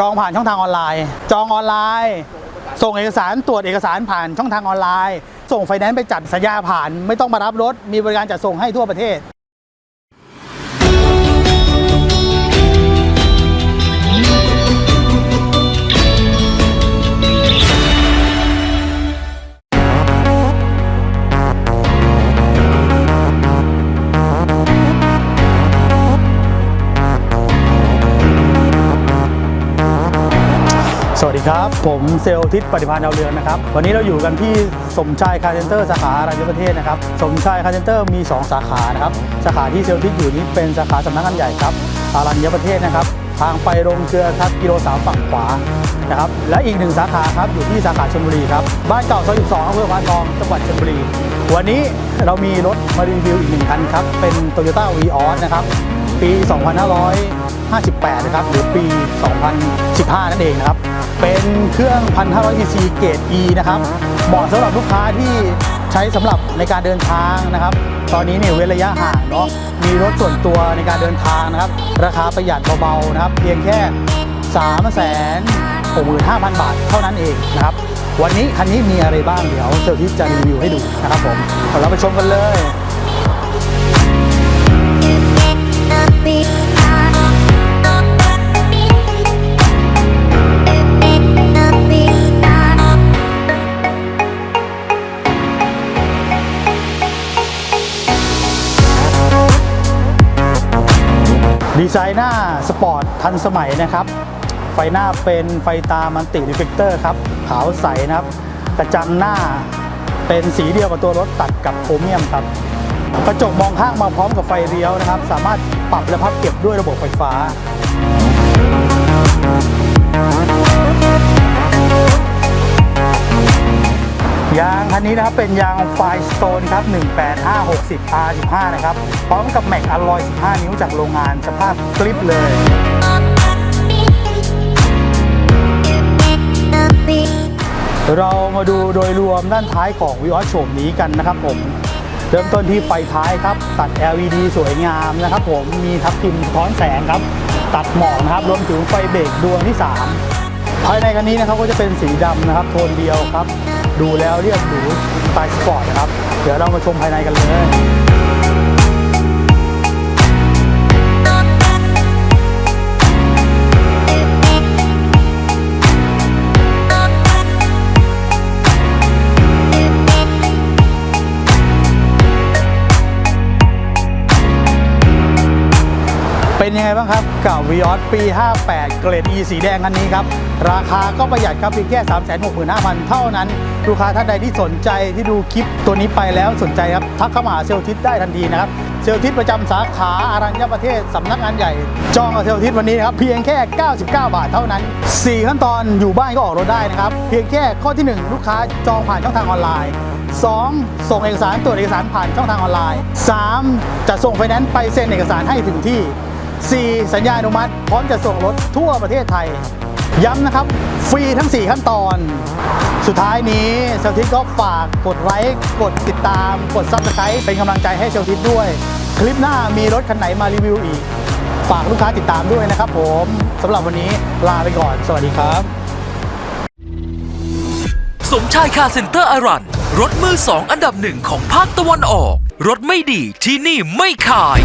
จองผ่านช่องทางออนไลน์ จองออนไลน์ ส่งเอกสารตรวจเอกสารผ่านช่องทางออนไลน์ ส่งไฟแนนซ์ไปจัดสัญญาผ่าน ไม่ต้องมารับรถ มีบริการจัดส่งให้ทั่วประเทศ วัสดีครับ ผมเซลทิศปฏิพันธ์ดาวเรืองนะครับ วันนี้เราอยู่กันที่สมชายคาร์เซนเตอร์สาขาอารัญญประเทศนะครับ สมชายคาร์เซนเตอร์มี 2 สาขานะครับ สาขาที่เซลทิศอยู่นี้เป็นสาขาสำนักงานใหญ่ครับอารัญญประเทศนะครับ ทางไปโรงเกลือครับกิโลสามฝั่งขวานะครับ และอีกหนึ่งสาขาครับอยู่ที่สาขาชลบุรีครับ บ้านเก่าซอย12อำเภอพานทอง จังหวัดชลบุรี วันนี้เรามีรถมารีวิวอีกหนึ่งคันครับ เป็น Toyota v ีออสนะครับ ปี 2558 นะครับ หรือปี 2015 นั่นเองนะครับ เป็นเครื่อง 1,500 cc เกรด E นะครับ เหมาะสำหรับลูกค้าที่ใช้สำหรับในการเดินทางนะครับ ตอนนี้เนี่ยเว้นระยะห่างเนาะ มีรถส่วนตัวในการเดินทางนะครับ ราคาประหยัดเบาๆนะครับ เพียงแค่3 6 5 0 0 0 บาทเท่านั้นเองนะครับ วันนี้คันนี้มีอะไรบ้างเดี๋ยวเซลล์ทิศจะรีวิวให้ดูนะครับผมเราไปชมกันเลย ดีไซน์หน้าสปอร์ตทันสมัยนะครับ ไฟหน้าเป็นไฟตามันติรีเฟกเตอร์ครับขาวใสนะครับ กระจังหน้าเป็นสีเดียวกับตัวรถตัดกับโครเมียมครับ กระจกมองข้างมาพร้อมกับไฟเลี้ยวนะครับ สามารถปรับและพับเก็บด้วยระบบไฟฟ้า ยางคันนี้นะครับเป็นยางไฟสโตนครับ 18560 R15 นะครับ พร้อมกับแม็กอลลอย 15 นิ้วจากโรงงานสภาพกลิปเลยเรามาดูโดยรวมด้านท้ายของวิออสโฉมนี้กันนะครับผม เริ่มต้นที่ไฟท้ายครับตัด LED สวยงามนะครับ ผมมีทับทิมท้อนแสงครับ ตัดหมอกนะครับรวมถึงไฟเบรกดวงที่ 3 ภายในคันนี้นะครับก็จะเป็นสีดำนะครับ โทนเดียวครับ ดูแล้วเรียกหรูสไตล์สปอร์ตนะครับ เดี๋ยวเรามาชมภายในกันเลย เป็นยังไงบ้างครับกับ v ีออสปี 58 เกรด E สีแดงคันนี้ครับ ราคาก็ประหยัดครับเพียงแค่ 365,000 เท่านั้น ลูกค้าท่านใดที่สนใจที่ดูคลิปตัวนี้ไปแล้วสนใจครับ ทักเข้ามาหาเซลทิศได้ทันทีนะครับ เซลทิศประจำสาขาอารัญญประเทศสำนักงานใหญ่ จองกับเซลลทิศวันนี้นะครับ เพียงแค่ 99 บาทเท่านั้น 4 ขั้นตอนอยู่บ้านก็ออกรถได้นะครับเพียงแค่ข้อที่ 1 ลูกค้าจองผ่านช่องทางออนไลน์ 2. ส่งเอกสารตรวจเอกสารผ่านช่องทางออนไลน์ 3. จะส่งไฟแนนซ์ไปเซ็นเอกสารให้ถึงที่ 4. สัญญาอนุมัติ พร้อมจะส่งรถทั่วประเทศไทย ย้ำนะครับ ฟรีทั้ง 4 ขั้นตอน สุดท้ายนี้เซลทิสก็ฝากกดไลค์กดติดตาม กดซับสไครต์เป็นกำลังใจให้เซลทิสด้วย คลิปหน้ามีรถคันไหนมารีวิวอีก ฝากลูกค้าติดตามด้วยนะครับผมสำหรับวันนี้ลาไปก่อน สวัสดีครับ สมชายคาเซ็นเตอร์อารัน รถมือสองอันดับหนึ่งของภาคตะวันออก รถไม่ดีที่นี่ไม่ขาย